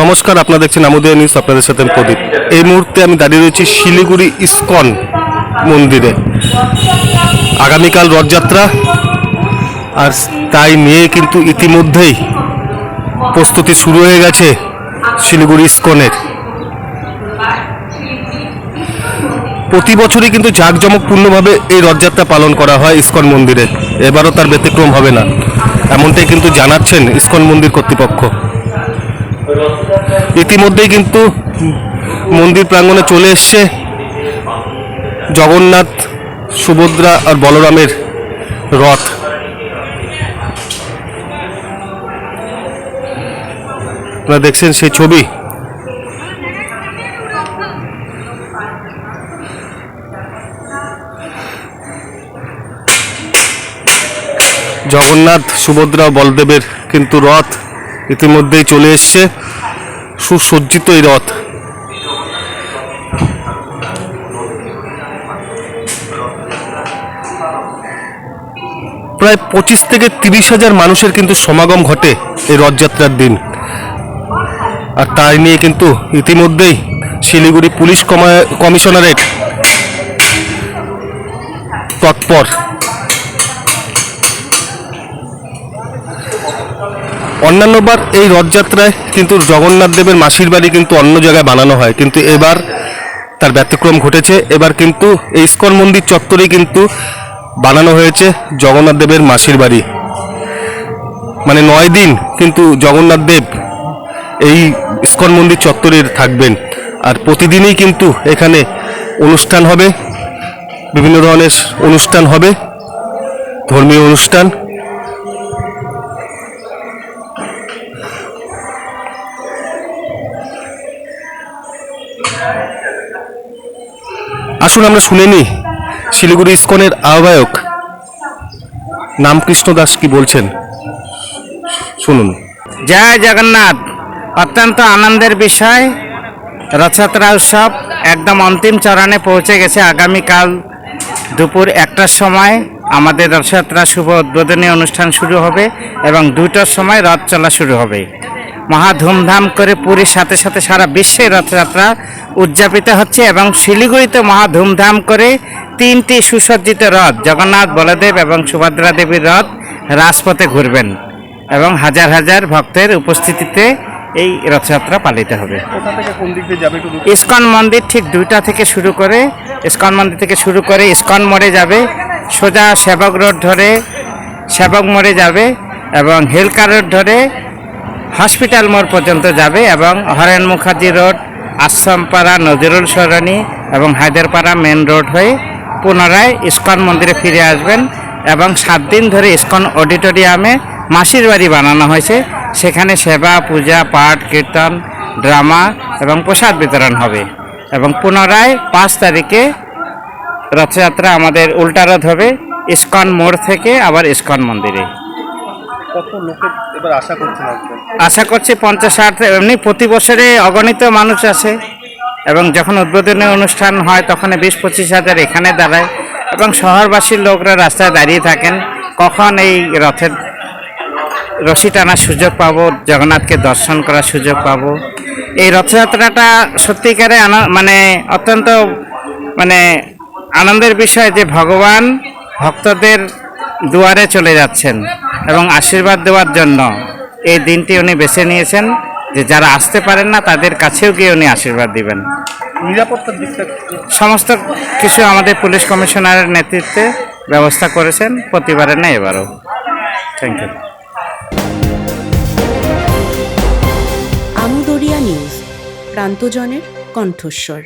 নমস্কার, আপনারা দেখছেন আমোদয় নিউজ, আপনাদের সাথে আমি প্রদীপ। এই মুহূর্তে আমি দাঁড়িয়ে রয়েছি শিলিগুড়ি ইস্কন মন্দিরে। আগামীকাল রথযাত্রা, আর তাই নিয়ে কিন্তু ইতিমধ্যেই প্রস্তুতি শুরু হয়ে গেছে শিলিগুড়ি ইস্কনের। প্রতি বছরই কিন্তু জাঁকজমকপূর্ণভাবে এই রথযাত্রা পালন করা হয় ইস্কন মন্দিরে। এবারও তার ব্যতিক্রম হবে না। এমনটাই কিন্তু জানাচ্ছেন ইস্কন মন্দির কর্তৃপক্ষ। ইতিমধ্যেই কিন্তু মন্দির প্রাঙ্গণে চলে এসছে জগন্নাথ, সুভদ্রা আর বলরামের রথ। আপনারা দেখছেন সেই ছবি। জগন্নাথ, সুভদ্রা, বলদেবের কিন্তু রথ। ইতিমধ্যেই চলে এসছে সুসজ্জিত এই রথ। প্রায় পঁচিশ থেকে তিরিশ হাজার মানুষের কিন্তু সমাগম ঘটে এই রথযাত্রার দিন। আর তাই নিয়ে কিন্তু ইতিমধ্যেই শিলিগুড়ি পুলিশ কমা- কমিশনারেট তৎপর অন্যান্যবার এই রথযাত্রায় কিন্তু জগন্নাথ দেবের মাসির বাড়ি কিন্তু অন্য জায়গায় বানানো হয়। কিন্তু এবার তার ব্যতিক্রম ঘটেছে। এবার কিন্তু এই ইস্কন মন্দির চত্বরেই কিন্তু বানানো হয়েছে জগন্নাথ দেবের মাসির বাড়ি। মানে নয় দিন কিন্তু জগন্নাথ দেব এই ইস্কন মন্দির চত্বরে থাকবেন। আর প্রতিদিনই কিন্তু এখানে অনুষ্ঠান হবে। বিভিন্ন ধরনের অনুষ্ঠান হবে। ধর্মীয় অনুষ্ঠান। আসুন আমরা শুনে নিই। শিলিগুড়ি ইস্কনের আহ্বায়ক নামকৃষ্ণ দাস কি বলছেন? শুনুন। জয় জগন্নাথ। অত্যন্ত আনন্দের বিষয়। রথযাত্রা উৎসব একদম অন্তিম চরণে পৌঁছে গেছে আগামীকাল দুপুর একটার সময়। আমাদের রথযাত্রা শুভ উদ্বোধনী অনুষ্ঠান শুরু হবে এবং দুটোর সময় রথ চলা শুরু হবে। মহা ধুমধাম করে পুরীর সাথে সাথে সারা বিশ্বে রথযাত্রা উদযাপিত হচ্ছে এবং শিলিগুড়িতে মহা ধুমধাম করে তিনটি সুসজ্জিত রথ জগন্নাথ বলদেব এবং সুভদ্রা দেবীর রথ রাজপথে ঘুরবেন এবং হাজার হাজার ভক্তের উপস্থিতিতে এই রথযাত্রা পালিত হবে। ইস্কন মন্দির ঠিক দুইটা থেকে শুরু করে ইস্কন মন্দির থেকে শুরু করে ইস্কন মোড়ে যাবে সোজা সেবক রোড ধরে সেবক মোড়ে যাবে এবং হেলকা রোড ধরে হসপিটাল মোড় পর্যন্ত যাবে এবং হরেন মুখার্জি রোড, আশ্রমপাড়া, নজরুল সরণি এবং হায়দেরপাড়া মেন রোড হয়ে পুনরায় ইস্কন মন্দিরে ফিরে আসবেন এবং সাত দিন ধরে ইস্কন অডিটোরিয়ামে মাসির বাড়ি বানানো হয়েছে। সেখানে সেবা, পূজা, পাঠ, কীর্তন, ড্রামা এবং প্রসাদ বিতরণ হবে এবং পুনরায় পাঁচ তারিখে রথযাত্রা আমাদের উল্টা রথ হবে ইস্কন মোড় থেকে আবার ইস্কন মন্দিরে। আশা করছি পঞ্চাশ ষাট এমনি প্রতি বছরে অগণিত মানুষ আসে এবং যখন উদ্বোধনী অনুষ্ঠান হয় তখন বিশ পঁচিশ হাজার এখানে দাঁড়ায় এবং শহরবাসীর লোকরা রাস্তায় দাঁড়িয়ে থাকেন। কখন এই রথের রশি টানার সুযোগ পাবো, জগন্নাথকে দর্শন করার সুযোগ পাবো? এই রথযাত্রাটা সত্যিকারে মানে অত্যন্ত মানে আনন্দের বিষয় যে ভগবান ভক্তদের দুয়ারে চলে যাচ্ছেন। এবং আশীর্বাদ দেওয়ার জন্য এই দিনটি উনি বেছে নিয়েছেন যে যারা আসতে পারেন না তাদের কাছেও গিয়ে উনি আশীর্বাদ দিবেন। নিরাপত্তার দিকটা সমস্ত কিছু আমাদের পুলিশ কমিশনারের নেতৃত্বে ব্যবস্থা করেছেন প্রতিবারে না এবারও। থ্যাংক ইউ আমুদরিয়া নিউজ প্রান্তজনের কণ্ঠস্বর।